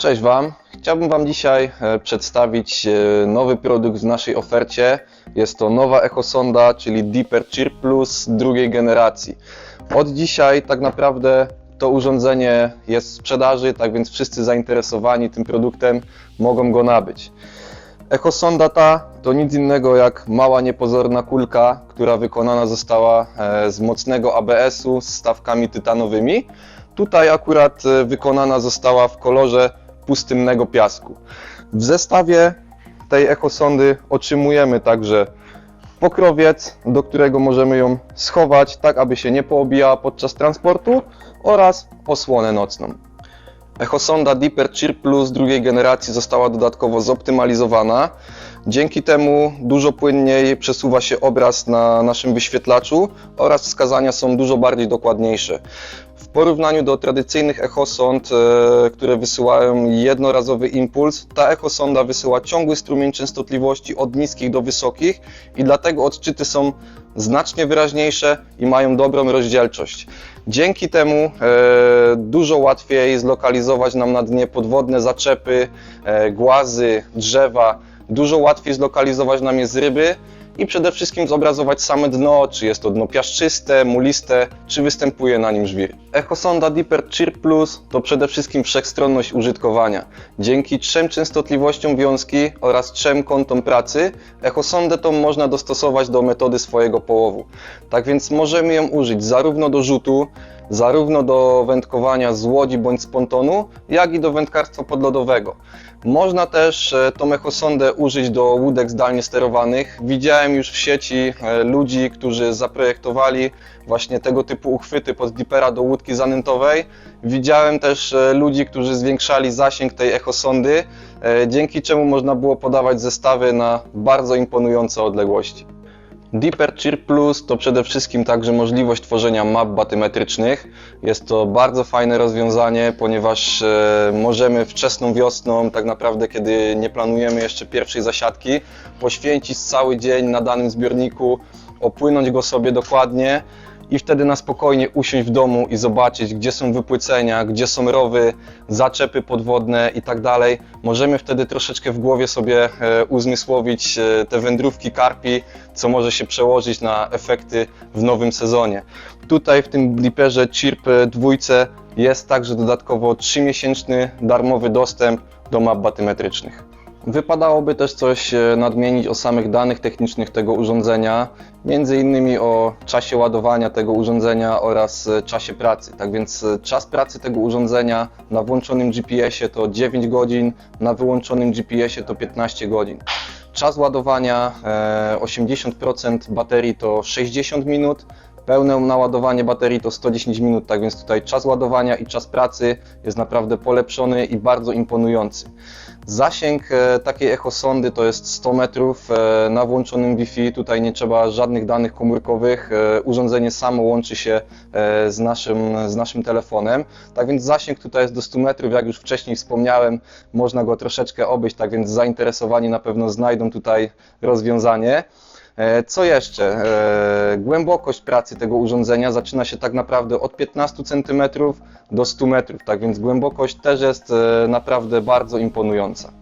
Cześć Wam. Chciałbym Wam dzisiaj e, przedstawić e, nowy produkt w naszej ofercie. Jest to nowa Echosonda, czyli Deeper Cheer Plus drugiej generacji. Od dzisiaj tak naprawdę to urządzenie jest w sprzedaży, tak więc wszyscy zainteresowani tym produktem mogą go nabyć. Echosonda ta to nic innego jak mała niepozorna kulka, która wykonana została e, z mocnego ABS-u z stawkami tytanowymi. Tutaj akurat wykonana została w kolorze pustynnego piasku. W zestawie tej echosondy otrzymujemy także pokrowiec, do którego możemy ją schować, tak aby się nie poobijała podczas transportu oraz osłonę nocną. Echosonda Deeper Cheer Plus drugiej generacji została dodatkowo zoptymalizowana. Dzięki temu dużo płynniej przesuwa się obraz na naszym wyświetlaczu oraz wskazania są dużo bardziej dokładniejsze. W porównaniu do tradycyjnych echosond, e, które wysyłają jednorazowy impuls, ta echosonda wysyła ciągły strumień częstotliwości od niskich do wysokich i dlatego odczyty są znacznie wyraźniejsze i mają dobrą rozdzielczość. Dzięki temu e, dużo łatwiej zlokalizować nam na dnie podwodne zaczepy, e, głazy, drzewa. Dużo łatwiej zlokalizować nam je z ryby i przede wszystkim zobrazować same dno, czy jest to dno piaszczyste, muliste, czy występuje na nim żwir. Echosonda Deeper Cheer Plus to przede wszystkim wszechstronność użytkowania. Dzięki trzem częstotliwościom wiązki oraz trzem kątom pracy, echosondę tą można dostosować do metody swojego połowu. Tak więc możemy ją użyć zarówno do rzutu, zarówno do wędkowania z łodzi bądź z pontonu, jak i do wędkarstwa podlodowego. Można też e, tą echosondę użyć do łódek zdalnie sterowanych. Widziałem już w sieci e, ludzi, którzy zaprojektowali właśnie tego typu uchwyty pod dipera do łódki zanętowej. Widziałem też e, ludzi, którzy zwiększali zasięg tej echosondy, dzięki czemu można było podawać zestawy na bardzo imponujące odległości. Deeper Cheer Plus to przede wszystkim także możliwość tworzenia map batymetrycznych. Jest to bardzo fajne rozwiązanie, ponieważ e, możemy wczesną wiosną, tak naprawdę kiedy nie planujemy jeszcze pierwszej zasiadki, poświęcić cały dzień na danym zbiorniku, opłynąć go sobie dokładnie i wtedy na spokojnie usiąść w domu i zobaczyć, gdzie są wypłycenia, gdzie są rowy, zaczepy podwodne i tak dalej. Możemy wtedy troszeczkę w głowie sobie e, uzmysłowić e, te wędrówki karpi, co może się przełożyć na efekty w nowym sezonie. Tutaj w tym bliperze Chirp dwójce jest także dodatkowo 3-miesięczny darmowy dostęp do map batymetrycznych. Wypadałoby też coś e, nadmienić o samych danych technicznych tego urządzenia, między innymi o czasie ładowania tego urządzenia oraz e, czasie pracy. Tak więc e, czas pracy tego urządzenia na włączonym GPS-ie to 9 godzin, na wyłączonym GPS-ie to 15 godzin. Czas ładowania 80% baterii to 60 minut, Pełne naładowanie baterii to 110 minut, tak więc tutaj czas ładowania i czas pracy jest naprawdę polepszony i bardzo imponujący. Zasięg e, takiej echosondy to jest 100 metrów e, na włączonym Wi-Fi. Tutaj nie trzeba żadnych danych komórkowych. E, urządzenie samo łączy się z naszym, z naszym telefonem. Tak więc zasięg tutaj jest do 100 metrów. Jak już wcześniej wspomniałem, można go troszeczkę obejść, tak więc zainteresowani na pewno znajdą tutaj rozwiązanie. E, co jeszcze? E, głębokość pracy tego urządzenia zaczyna się tak naprawdę od 15 cm do 100 metrów, tak więc głębokość też jest e, naprawdę bardzo imponująca.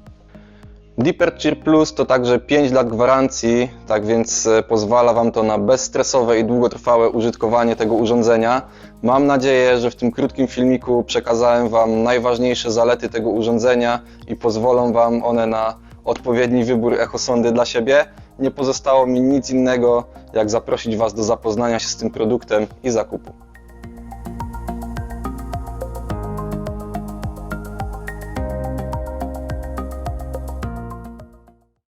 Deeper Cheer Plus to także 5 lat gwarancji, tak więc pozwala Wam to na bezstresowe i długotrwałe użytkowanie tego urządzenia. Mam nadzieję, że w tym krótkim filmiku przekazałem Wam najważniejsze zalety tego urządzenia i pozwolą Wam one na odpowiedni wybór echosondy dla siebie nie pozostało mi nic innego, jak zaprosić Was do zapoznania się z tym produktem i zakupu.